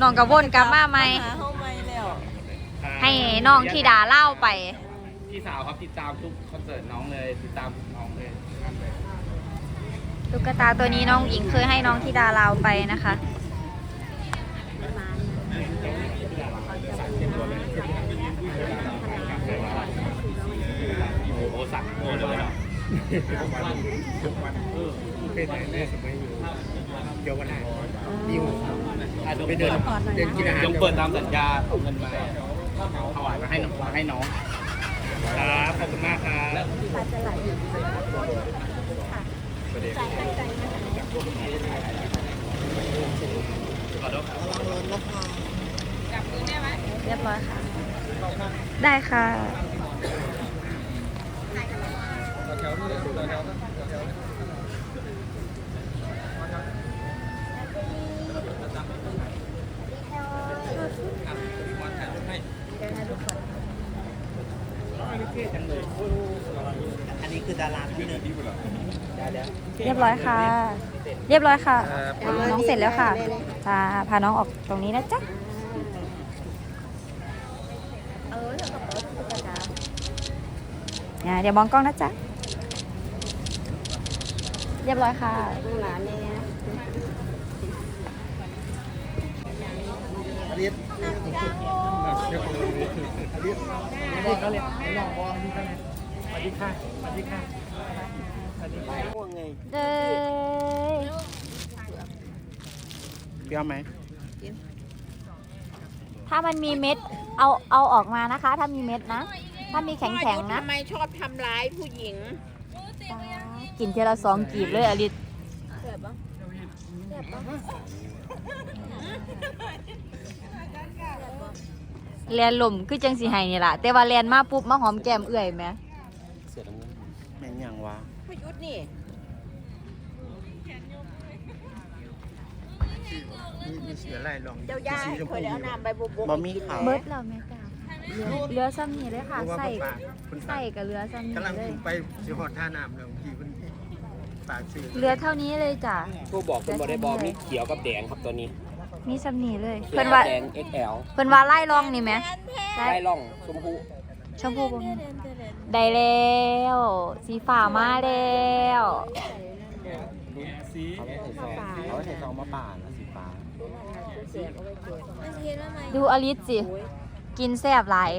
น้องกับวนกลับมาไหม หาเฮาใหม่แล้วให้น้องที่ดาเล่าไป พี่สาวครับติดตามทุกคอนเสิร์ตน้องเลยติดตามน้องเลยนั่นเลยตุ๊กตาตัวนี้น้องหญิงเคยให้น้องที่ดาเล่าไปนะคะ โอ้โหสั่งโอ้เลยเหรอเป็นแม่สมัยอยู่เกี่ยวกันได้ดิวอะเดี๋ยว ไปเดินเดินกินอาหารยงเปิดตามสัญญาเอาเงินมาถวายมาให้น้องให้น้องครับขอบคุณมากครับขอโทษครับเรียบร้อยค่ะ ได้ค่ะ อันนี้คือ ดาราที่หนึ่งเรียบร้อยค่ะ เรียบร้อยค่ะน้องเสร็จแล้วค่ะพาพาน้องออกตรงนี้นะจ๊ะอ่าเดี๋ยวมองกล้องนะจ๊ะ เรียบร้อยค่ะอลิสเดี๋ยวผมอลิสอลิสเขาเรียกน้องบอลที่กันส วัสดีค่ะสวัสดีค่ะสวัสดีค่ะม่วงไงเด้ยเปรี้ยวไหมถ้ามันมีเม็ด เอาเอาออกมานะคะ ถ้ามีเม็ดนะ ถ้ามีแข็งแข็งๆนะทำไมชอบทำร้ายผู้หญิงกินเทละสองกีบเลยอลิสเกิดปะแลนลมคือจังสีไห้นี่ล่ะ แต่ว่าแลนมาปุ๊บมาหอมแก้มเอื่อยไหม แม่งยังวะพยุทธนี่มีเสือไล่ลองเจ้าย่าเคยเอาน้ำใบบุบบะหมี่ขาวเบิดเราไหมจ้าเรือซ้ำนี่เลยค่ะ ใส่คุณใส่กับเรือซ้ำนี่กำลังเลยไปสิหอดท่าน้ำแล้วพี่คุณปากซื้อเรือเท่านี้เลยจ้ะผู้บอกเป็นบอได้บอมีเขียวกับแดงครับตัวนี้ มีซ้ำนี่เลยเขียเพิ่นวว่าแดง XL เพิ่นว่าไล่ลองนี่ไหมไล่ล่องชมพู ชมพูบ่มีได้แล้ว สีฟ้ามาแล้วสีเขาไม่ใส่ซองเขาไม่ใส่ซองมะป่านะสีฟ้าดูอลิสสิ กินแซ่บหลาย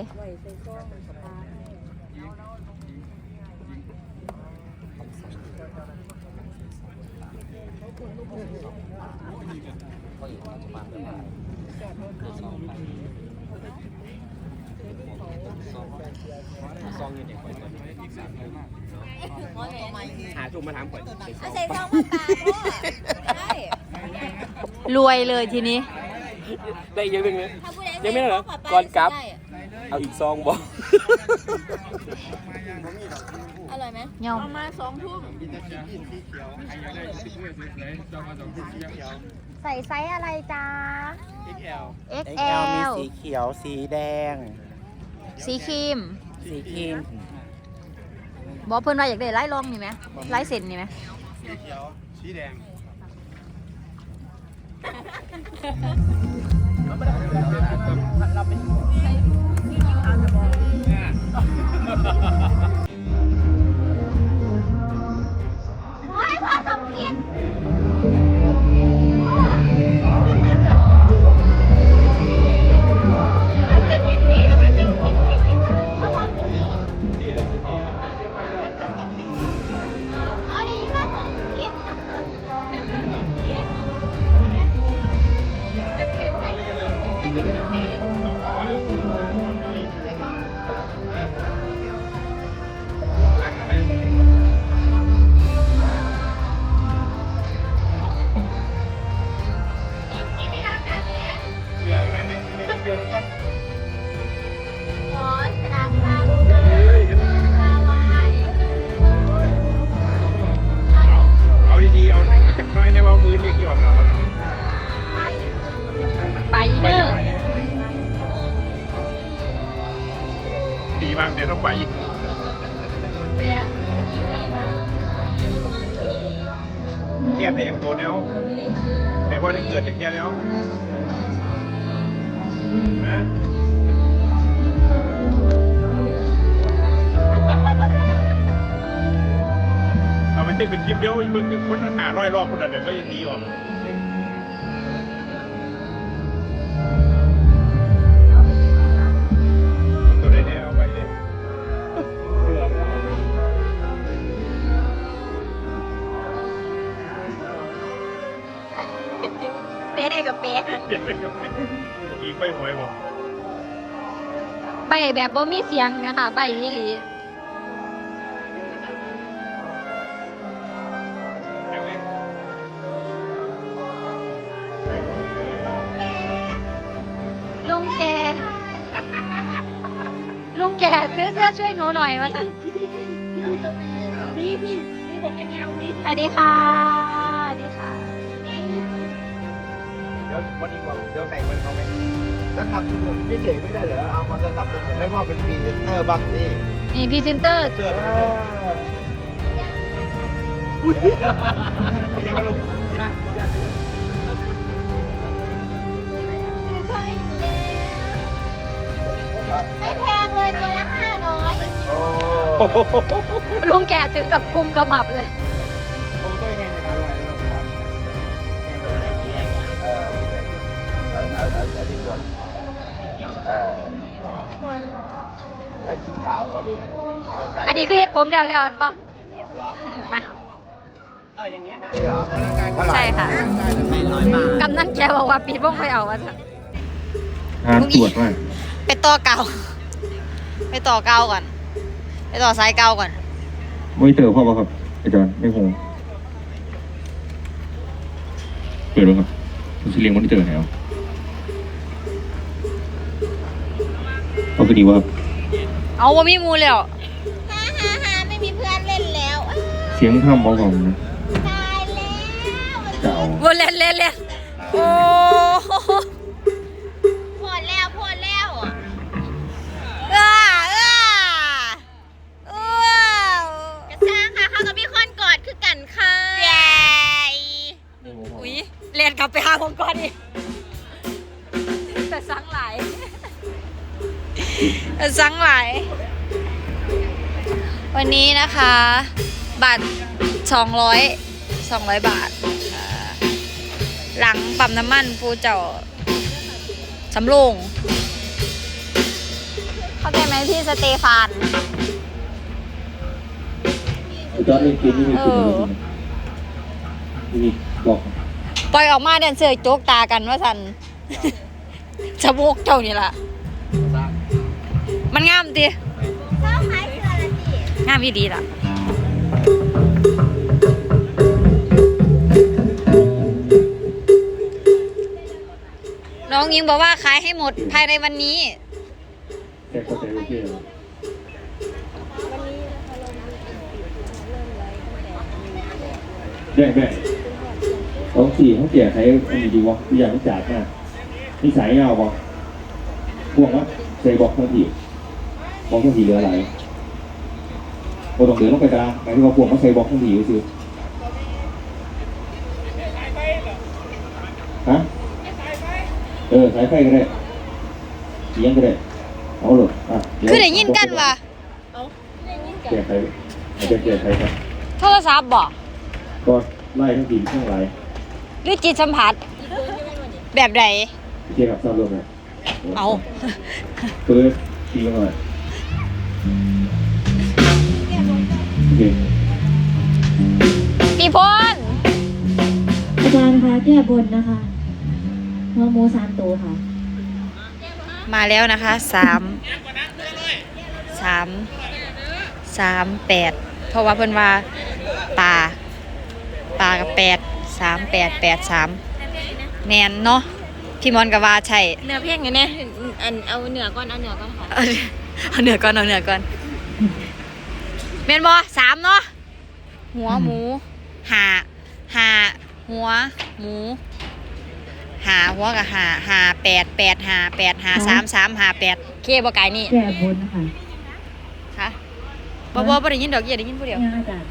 ซองอยู่ในข่อยตัวนี้หาจุ่มมาถามข่อยใส่ซองมาตาพ่อใช่รวยเลยทีนี้ ได้อีกเยอะนึงเลยยังไม่ได้เหรอก่อนกลับ เอาอีกซองบอกอร่อยไหมย่อมประมาณสองทุ่มใส่ไซส์อะไรจ้า XL XL มีสีเขียวสีแดง สีครีมสีครีมบอกเพิ่นว่าอยากได้ไล่ลองนี่ไหมไล่เส้นนี่ไหมสีเขียวสีแดงเอา ๆเอาน้อยในว่ามือเรียกหย่อนเอาไปเด้อดีมากเดี๋ยวต้องไปเทียบแต่อย่างตัวเนี้ยแต่พอได้เกิดอย่างเงี้ยแล้วเอ ไปเต้นเป็นคลิปเดียวมึงคนหาร้อยรอบคนนั้นเดี๋ยวก็ยังดีออกตัวได้เนี่ยเอาไปเลยเป๊ะได้กับเป๊ะเดี๋ยวไปกับอีกไปหวยบอกใบแบบบ่มีเสียงนะคะใบยี่หลี ซื้อเสื้อช่วยหนูหน่อยมาสั่นสวัสดีค่ะสวัสดีค่ะเดี๋ยววันนี้ว่าเดี๋ยวใส่มันเข้าไปแล้วขับผมเฉยๆไม่ได้เหรอเอามาจะขับผมไม่ว่าเป็นพรีเซนเตอร์บ้างสินี่พรีเซนเตอร์เสื้อไม่ ลุงแกถึงกับกุมกระหมับเลยผมก็ยังไงในการลอยนะครับเออเอาเอาเอาเอาดีกว่าเออไอ้สีขาวก็มีอันนี้คือเห็ดผมเดียวแล้วป่ะมาใช่ค่ะ กำนันแกบอกว่าปีบ้งไปเอาวะงานตรวจว่าไปต่อเกา ไปต่อเกาก่อน ไปต่อสายเกาก่อนมอนิเตอร์พ่อป่ะครับอาจารย์ไม่คงเปิดแล้วครับผมจะเรียงมอนิเตอร์ไหนเอาเอาก็ดีว่าเอาว่ามีมูแล้วฮ่าฮ่าฮ่าไม่มีเพื่อนเล่นแล้วอ้าวเสียงข้ามบอกผมนะตายแล้ว จะเอาวนเล่นเล่นเล่นโอ้ นกลับไปหาผมก่อนดิแต่สังหลายแต่สังหลายวันนี้นะคะ บัตร200 200 บาทอ่าหลังปั๊มน้ำมันปูเจ้าสำโรงเข้าใจไหมพี่สเตฟานจอร์ดเล่นเกมนี่ไม่คุ้มเลยนี่บอก ปล่อยออกมาเดินเสือโจกตากันว่าสันชะโบกเจ้านี่ล่ะ มันงามดิเจ้าขายเสื้อละสิงามอีดีล่ะน้องยิงบอกว่าขายให้หมดภายในวันนี้แค่เข้าใจโอเคเลยแบ่ งแบ่งสองสี่เขาแก่ใช้อันนี้ดีวะตัวอย่างที่จ่ายมานิสัยเงาบอกพวกว่าใส่บอกทั้งทีบอกทั้งทีเหลืออะไรพอต้องเดินลงไปกลางหมายถึงว่าพวกเขาใส่บอกทั้งทีก็คือฮะเออสายไฟก็ได้เสียงก็ได้เอาเลยอะเวคือได้ยินกันวะแก้ไขอาจจะแก้ไขครับโทรศัพท์บอกก็ไล่ทั้งทีทั้งหลาย หรือจิตสัมผัส แบบใดเกี่ยวกับสร้างรวมนะเอาเปิดทีละหน่อยโอเคปีพลอาจารย์คะแก้บนนะคะหัวหมูสามตัวค่ะ มาแล้วนะคะสามสามสามแปดเพราะว่าเพิ่นว่าตาตากับแปด สามแปดแปดสามแนนเนาะพี่มอนกับว่าใช่เนื้อเพลงไงเนี่ยอันเอาเนื้อก่อนเอาเนื้อก่อนค่ะเอาเอาเหนือก่อนเอาเหนือก่อนเมนบอสามเนาะหัวหมูหาหาหัวหมูหาหัวกับหาหาแปดแปดหาแปดหาสามสามหาแปดเคบอไก่นี่แก้บนนะคะค่ะบอบอบอได้ยินดอกเยี่ยได้ยินผู้เดียวยังอาจารย์